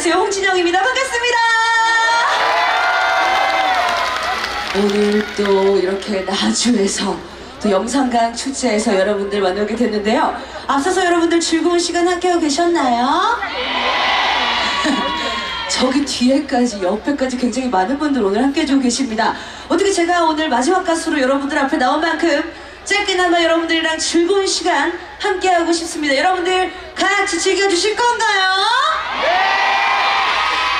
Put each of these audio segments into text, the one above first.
안녕하세요. 홍진영입니다. 반갑습니다. 오늘 또 이렇게 나주에서 또 영상강 축제에서 여러분들 만나게 됐는데요. 앞서서 여러분들 즐거운 시간 함께하고 계셨나요? 저기 뒤에까지 옆에까지 굉장히 많은 분들 오늘 함께 해주고 계십니다. 어떻게 제가 오늘 마지막 가수로 여러분들 앞에 나온 만큼 짧게나마 여러분들이랑 즐거운 시간 함께 하고 싶습니다. 여러분들 같이 즐겨주실 건가요?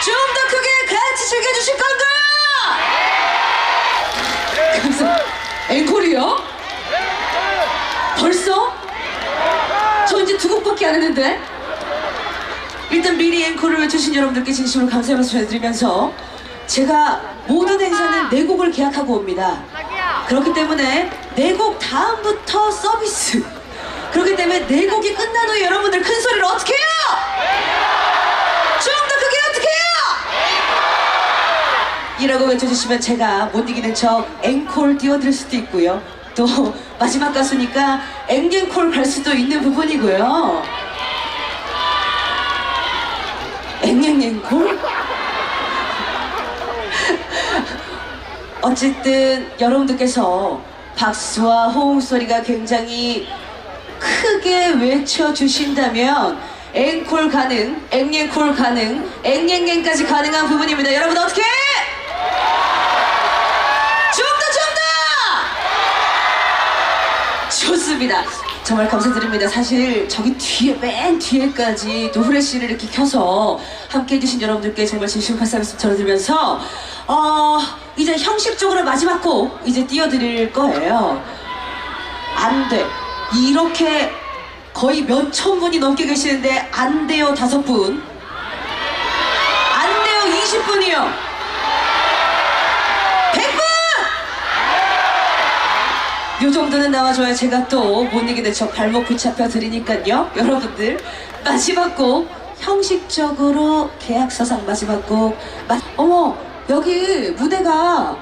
좀 더 크게 같이 즐겨주실 건가요? 앵콜이요? 벌써? 저 이제 두 곡밖에 안 했는데. 일단 미리 앵콜을 외쳐주신 여러분들께 진심으로 감사의 말씀 전해드리면서 제가 모든 행사는 네 곡을 계약하고 옵니다. 그렇기 때문에 네 곡 다음부터 서비스. 그렇기 때문에 네 곡이 끝난 후에 여러분들 큰 소리를 어떻게 해요? 좀 더 크게 어떻게 해요? 이라고 외쳐주시면 제가 못 이기는 척 앵콜 띄워드릴 수도 있고요. 또 마지막 가수니까 앵앵콜 갈 수도 있는 부분이고요. 앵앵앵콜? 어쨌든 여러분들께서 박수와 호응 소리가 굉장히 크게 외쳐주신다면 앵콜 가능, 앵앵콜 가능, 앵앵앵까지 가능한 부분입니다. 여러분 어떻게? 좀 더, 좀 더! 좋습니다. 정말 감사드립니다. 사실 저기 뒤에 맨 뒤에까지 또 후레쉬를 이렇게 켜서 함께 해주신 여러분들께 정말 진심 감사 말씀 전해드리면서 어 이제 형식적으로 마지막 곡 이제 띄워드릴 거예요. 안 돼. 이렇게 거의 몇 천 분이 넘게 계시는데 안 돼요 다섯 분. 안 돼요 20분이요. 요 정도는 나와줘야 제가 또 못 이기는 척 발목 붙잡혀 드리니까요. 여러분들 마지막 곡 형식적으로 계약서상 마지막 곡 마... 어머 여기 무대가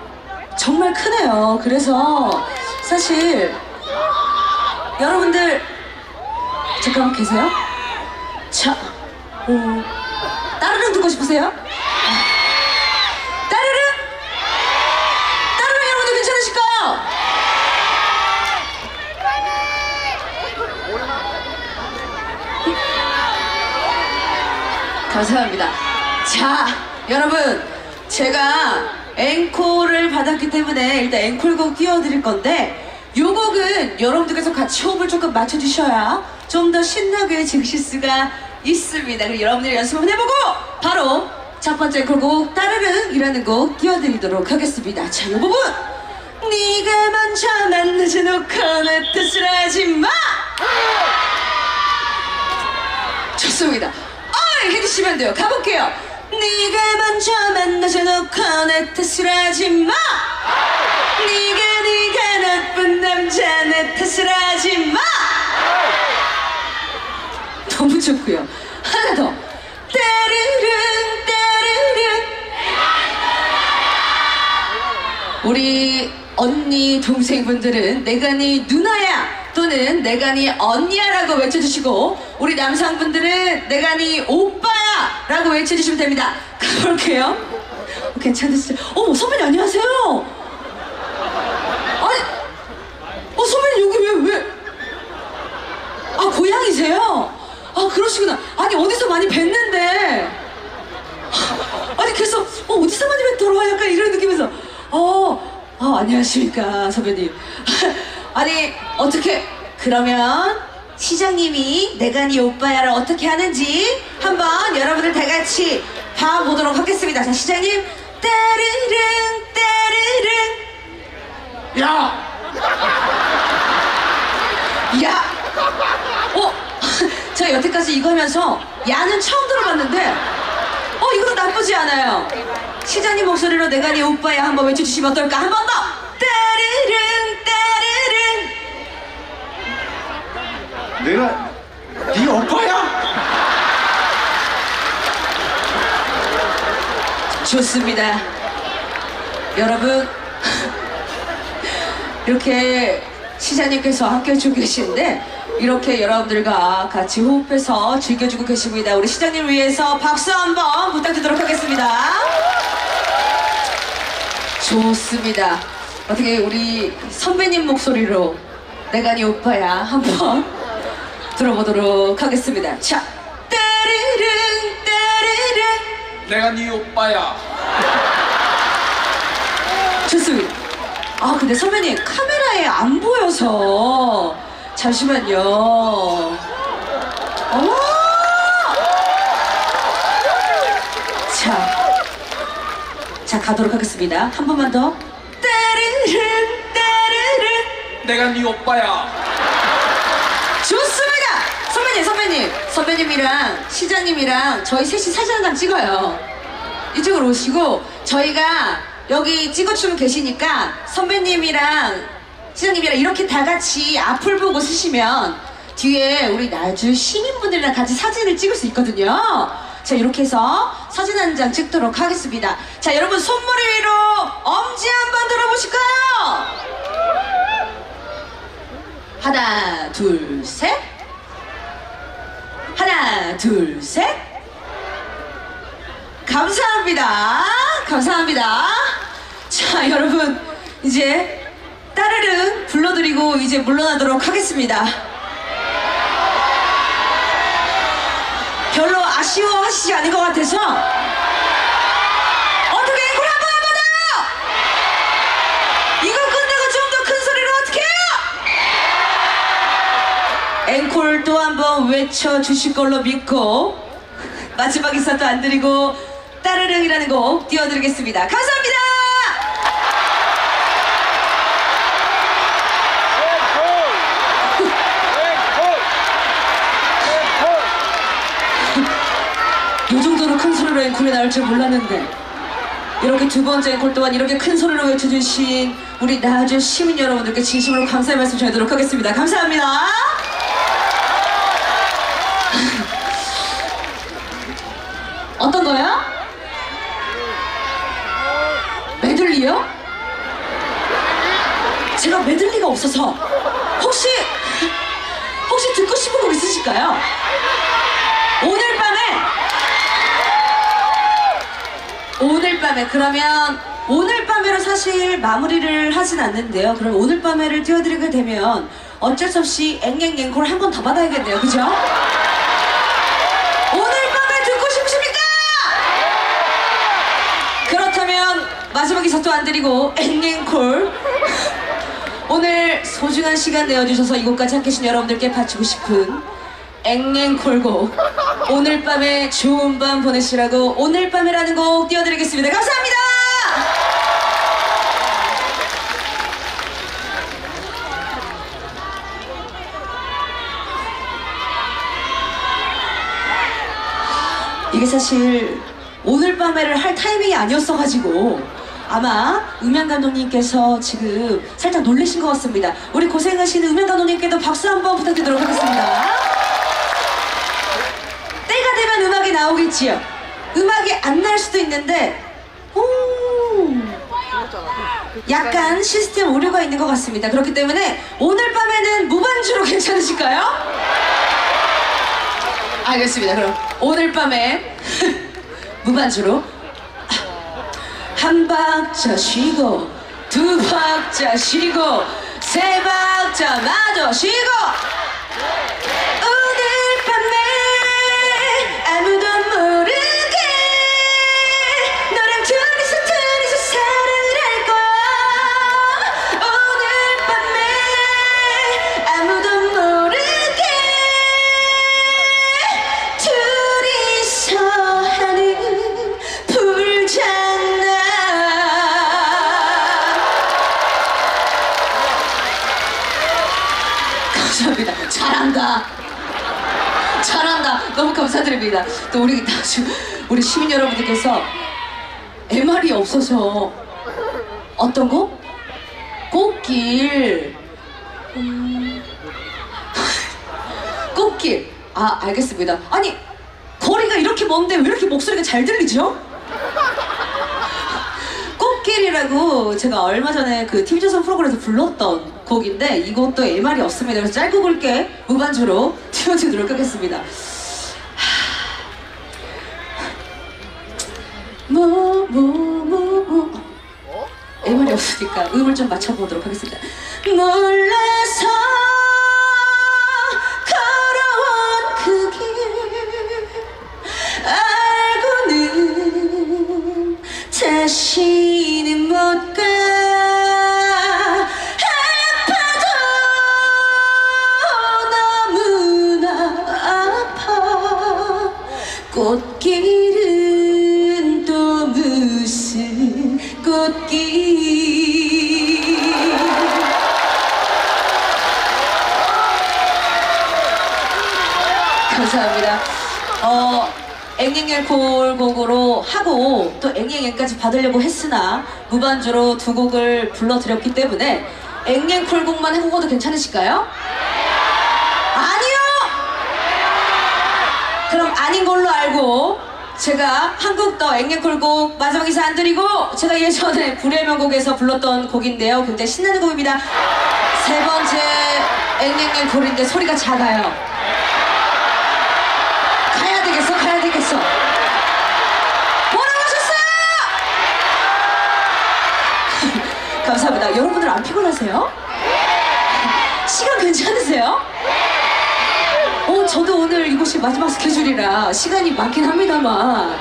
정말 크네요. 그래서 사실 여러분들 잠깐만 계세요? 자, 음, 따르릉 듣고 싶으세요? 따르릉? 따르릉 여러분들 괜찮으실까요? 감사합니다. 자, 여러분, 제가 앵콜을 받았기 때문에 일단 앵콜곡 띄워드릴 건데, 요 곡은 여러분들께서 같이 호흡을 조금 맞춰주셔야 좀 더 신나게 즐기실 수가 있습니다. 그리고 여러분들이 연습 한번 해보고, 바로 첫 번째 앵콜곡, 따르릉이라는 곡 띄워드리도록 하겠습니다. 자, 요 부분! 네가 먼저 만나지 놓고 내 뜻을 하지 마! 좋습니다. 어이 해주시면 돼요. 가볼게요. 네가 먼저 만나서 놓고 내 탓을 하지 마. 네가 네가 나쁜 남자 내 탓을 하지 마. 너무 좋고요. 하나 더. 따르릉 따르릉. 우리 언니 동생분들은 내가 네 누나야 또는 내가 네 언니야라고 외쳐주시고 우리 남성분들은 내가 네 오빠야 라고 외쳐주시면 됩니다. 가볼게요. 어, 괜찮으세요? 어머 선배님 안녕하세요. 아니 어 선배님 여기 왜 왜? 아 고향이세요? 아 그러시구나. 아니 어디서 많이 뵀는데? 아니 그래서 어, 어디서 많이 뵙더라? 약간 이런 느낌에서. 어, 어 안녕하십니까 선배님. 아니 어떻게 그러면 시장님이 내가 네 오빠야를 어떻게 하는지 한번 여러분들 다 같이 봐보도록 하겠습니다 자 시장님 따르릉 따르릉 야! 야! 어? 제가 여태까지 이거 하면서 야는 처음 들어봤는데 어 이것도 나쁘지 않아요 시장님 목소리로 내가 네 오빠야 한번 외쳐주시면 어떨까 한 번 더! 내가 네 오빠야? 좋습니다. 여러분 이렇게 시장님께서 함께해주고 계신데 이렇게 여러분들과 같이 호흡해서 즐겨주고 계십니다. 우리 시장님 위해서 박수 한번 부탁드리도록 하겠습니다. 좋습니다. 어떻게 우리 선배님 목소리로 내가 네 오빠야 한번 들어보도록 하겠습니다. 자, 따르릉 따르릉 내가 네 오빠야. 좋습니다. 아 근데 선배님 카메라에 안 보여서 잠시만요. 어! 자, 자 가도록 하겠습니다. 한 번만 더. 따르릉 따르릉 내가 네 오빠야. 선배님 선배님 선배님이랑 시장님이랑 저희 셋이 사진 한 장 찍어요. 이쪽으로 오시고 저희가 여기 찍어주면 계시니까 선배님이랑 시장님이랑 이렇게 다 같이 앞을 보고 쓰시면 뒤에 우리 나주 시민분들이랑 같이 사진을 찍을 수 있거든요. 자 이렇게 해서 사진 한 장 찍도록 하겠습니다. 자 여러분 손머리 위로 엄지 한번 들어보실까요? 하나 둘 셋. 하나 둘 셋. 감사합니다. 감사합니다. 자, 여러분, 이제 따르릉 불러드리고 이제 물러나도록 하겠습니다. 별로 아쉬워하시지 않은 것 같아서 어떻게 앵콜 한번 더! 이거 끝내고 좀 더 큰 소리로 어떻게 해요? 앵콜 또 한 번 외쳐 주실 걸로 믿고 마지막 인사도 안 드리고 따르릉이라는 곡 띄워드리겠습니다. 감사합니다. 이 정도로 큰 소리로 앵콜이 나올 줄 몰랐는데 이렇게 두 번째 앵콜 또한 이렇게 큰 소리로 외쳐주신 우리 나주 시민 여러분들께 진심으로 감사의 말씀 전하도록 하겠습니다. 감사합니다. 거요? 메들리요? 제가 메들리가 없어서 혹시 혹시 듣고 싶은 곡 있으실까요? 오늘 밤에 오늘 밤에 그러면 오늘 밤에로 사실 마무리를 하진 않는데요. 그럼 오늘 밤에를 띄워드리게 되면 어쩔 수 없이 앵앵앵콜 한 번 더 받아야겠네요. 그죠? 오늘 밤에 듣고 싶으십니까? 그렇다면 마지막 인사도 안 드리고 앵앵콜 오늘 소중한 시간 내어주셔서 이곳까지 함께 해주신 여러분들께 바치고 싶은 앵앵콜곡 오늘 밤에 좋은 밤 보내시라고 오늘 밤이라는 곡 띄워드리겠습니다. 감사합니다. 이게 사실 오늘 밤에를 할 타이밍이 아니었어가지고 아마 음향 감독님께서 지금 살짝 놀라신 것 같습니다. 우리 고생하시는 음향 감독님께도 박수 한번 부탁드리도록 하겠습니다. 때가 되면 음악이 나오겠지요. 음악이 안 날 수도 있는데, 오, 약간 시스템 오류가 있는 것 같습니다. 그렇기 때문에 오늘 밤에는 무반주로 괜찮으실까요? 알겠습니다. 그럼 오늘 밤에 무반주로 한 박자 쉬고 두 박자 쉬고 세 박자 마저 쉬고 감사합니다. 잘한다 잘한다 너무 감사드립니다. 또 우리 나주 우리 시민 여러분들께서 MR이 없어서 어떤 거? 꽃길. 음... 꽃길. 아 알겠습니다. 아니 거리가 이렇게 먼데 왜 이렇게 목소리가 잘 들리죠? 꽃길이라고 제가 얼마 전에 그 TV조선 프로그램에서 불렀던 곡인데 이것도 MR이 없습니다. 그래서 짧고 굵게 무반주로 띄워드리도록 하겠습니다. 뭐뭐 뭐뭐 없으니까 음을 좀 맞춰보도록 하겠습니다. 몰라서 걸어온 그길 알고는 다시 꽃길은 또 무슨 꽃길. 감사합니다. 어, 앵앵엘 콜곡으로 하고 또 앵앵앵까지 받으려고 했으나 무반주로 두 곡을 불러드렸기 때문에 앵앵 콜곡만 해보고도 괜찮으실까요? 그럼 아닌 걸로 알고 제가 한국 더 앵앵 콜곡 마지막 인사 안 드리고 제가 예전에 불의 명곡에서 불렀던 곡인데요. 굉장히 신나는 곡입니다. 세 번째 앵앵앵 콜인데 소리가 작아요. 가야 되겠어, 가야 되겠어. 뭐라고 하셨어요? 감사합니다. 여러분들 안 피곤하세요? 시간 괜찮으세요? 어, 저도 오늘 이곳이 마지막 스케줄이라 시간이 많긴 합니다만.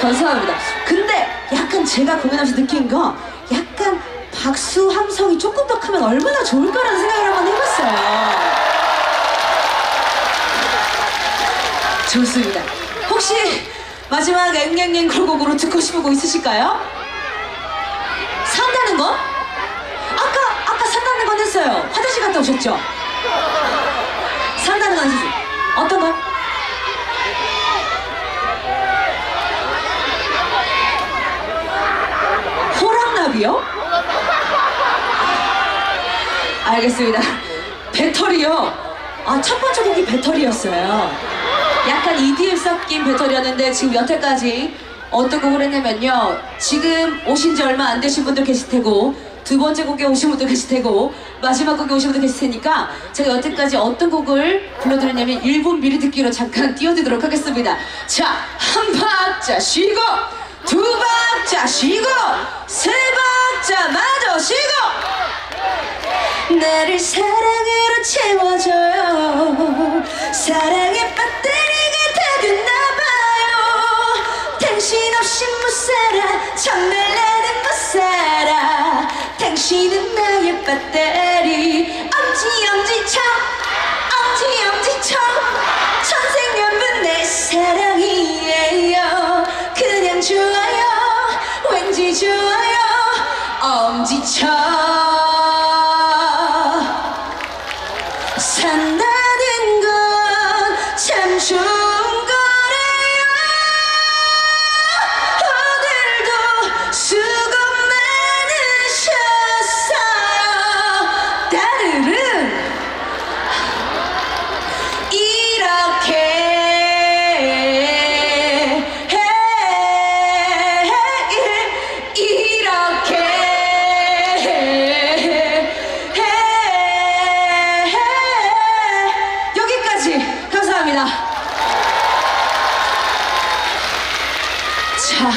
감사합니다. 근데 약간 제가 공연하면서 느낀 거 약간 박수 함성이 조금 더 크면 얼마나 좋을까라는 생각을 한번 해봤어요. 좋습니다. 혹시 마지막 앵앵앵 콜곡으로 듣고 싶은 곡 있으실까요? 산다는 거? 아까 아까 산다는 건 했어요. 화장실 갔다 오셨죠? 산다는 건 했어요. 어떤 거? 호랑나비요? 알겠습니다. 배터리요. 아, 첫 번째 곡이 배터리였어요. 약간 EDM 섞인 배터리였는데 지금 여태까지 어떤 곡을 했냐면요. 지금 오신 지 얼마 안 되신 분들 계실 테고 두 번째 곡에 오신 분도 계실 테고 마지막 곡에 오신 분도 계실 테니까 제가 여태까지 어떤 곡을 불러드렸냐면 1분 미리 듣기로 잠깐 띄워드리도록 하겠습니다. 자, 한 박자 쉬고 두 박자 쉬고 세 박자 마저 쉬고 나를 사랑으로 채워줘요 사랑의 배터리 자,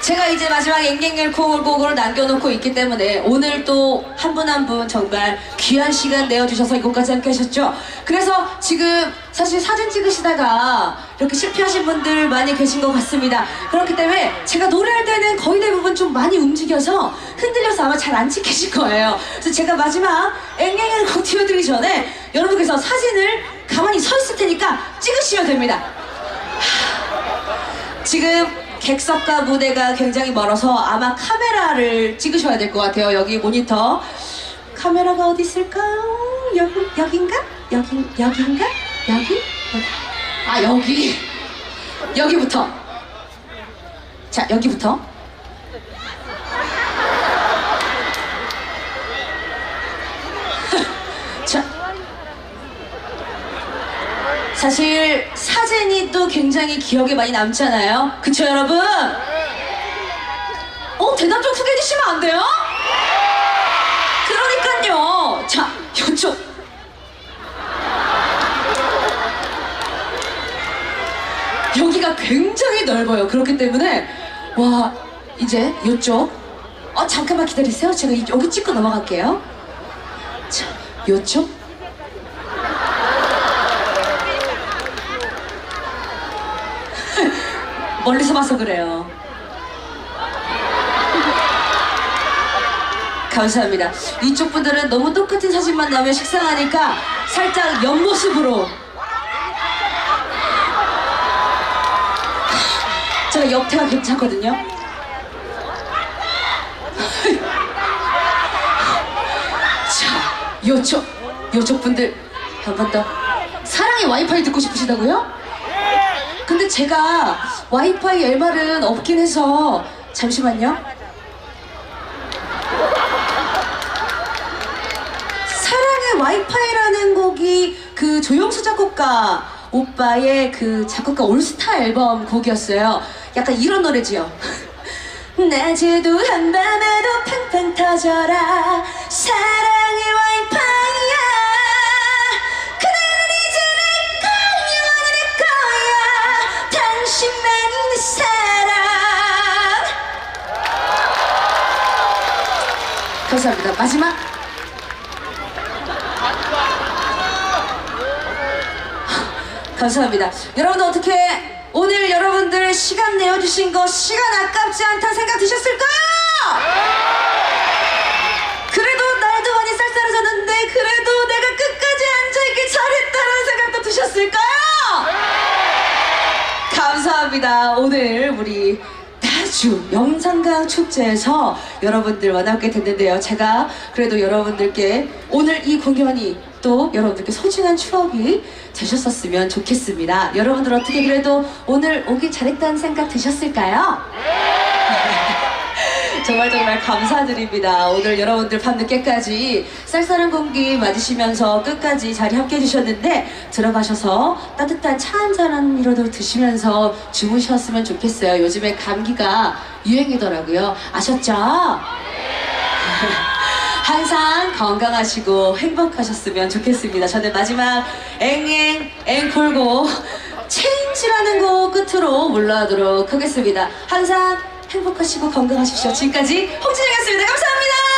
제가 이제 마지막 앵앵앵 콜곡을 남겨놓고 있기 때문에 오늘 또 한 분 한 분 정말 귀한 시간 내어주셔서 이곳까지 함께 하셨죠. 그래서 지금 사실 사진 찍으시다가 이렇게 실패하신 분들 많이 계신 것 같습니다. 그렇기 때문에 제가 노래할 때는 거의 대부분 좀 많이 움직여서 흔들려서 아마 잘 안 찍히실 거예요. 그래서 제가 마지막 앵앵앵 곡 띄워드리기 전에 여러분께서 사진을 가만히 서 있을 테니까 찍으시면 됩니다. 지금 객석과 무대가 굉장히 멀어서 아마 카메라를 찍으셔야 될 것 같아요. 여기 모니터. 카메라가 어디 있을까요? 여기, 여긴가? 여기, 여긴가? 여기? 아, 여기. 여기부터. 자, 여기부터. 자. 사실 사진이 또 굉장히 기억에 많이 남잖아요. 그쵸 여러분? 어 대답 좀 소개해 주시면 안 돼요? 그러니까요. 자 이쪽. 여기가 굉장히 넓어요. 그렇기 때문에 와 이제 이쪽 어, 잠깐만 기다리세요. 제가 이- 여기 찍고 넘어갈게요. 자, 요쪽? 멀리서 봐서 그래요. 감사합니다. 이쪽 분들은 너무 똑같은 사진만 나오면 식상하니까 살짝 옆모습으로 제가 옆태가 괜찮거든요. 자, 요쪽, 요쪽 분들 한 번 더. 사랑의 와이파이 듣고 싶으시다고요? 근데 제가 와이파이 엘말은 없긴 해서 잠시만요. 사랑의 와이파이라는 곡이 그 조영수 작곡가 오빠의 그 작곡가 올스타 앨범 곡이었어요. 약간 이런 노래지요. 낮에도 한밤에도 팡팡 터져라 사랑 감사합니다 마지막 감사합니다. 여러분 어떻게 오늘 여러분들 시간 내어주신 거 시간 아깝지 않다 생각 드셨을까요? 그래도 날도 많이 쌀쌀해졌는데 그래도 내가 끝까지 앉아있길 잘했다는 생각도 드셨을까요? 감사합니다. 오늘 우리 다 주 영산강 축제에서 여러분들 만나게 됐는데요. 제가 그래도 여러분들께 오늘 이 공연이 또 여러분들께 소중한 추억이 되셨었으면 좋겠습니다. 여러분들 어떻게 그래도 오늘 오길 잘했다는 생각 드셨을까요? 정말 정말 감사드립니다. 오늘 여러분들 밤늦게까지 쌀쌀한 공기 맞으시면서 끝까지 자리 함께 해 주셨는데 들어가셔서 따뜻한 차 한 잔이라도 드시면서 주무셨으면 좋겠어요. 요즘에 감기가 유행이더라고요. 아셨죠? 항상 건강하시고 행복하셨으면 좋겠습니다. 저는 마지막 앵앵 앵콜곡 체인지라는 곡 끝으로 물러가도록 하겠습니다. 항상 행복하시고 건강하십시오. 지금까지 홍진영이었습니다. 감사합니다.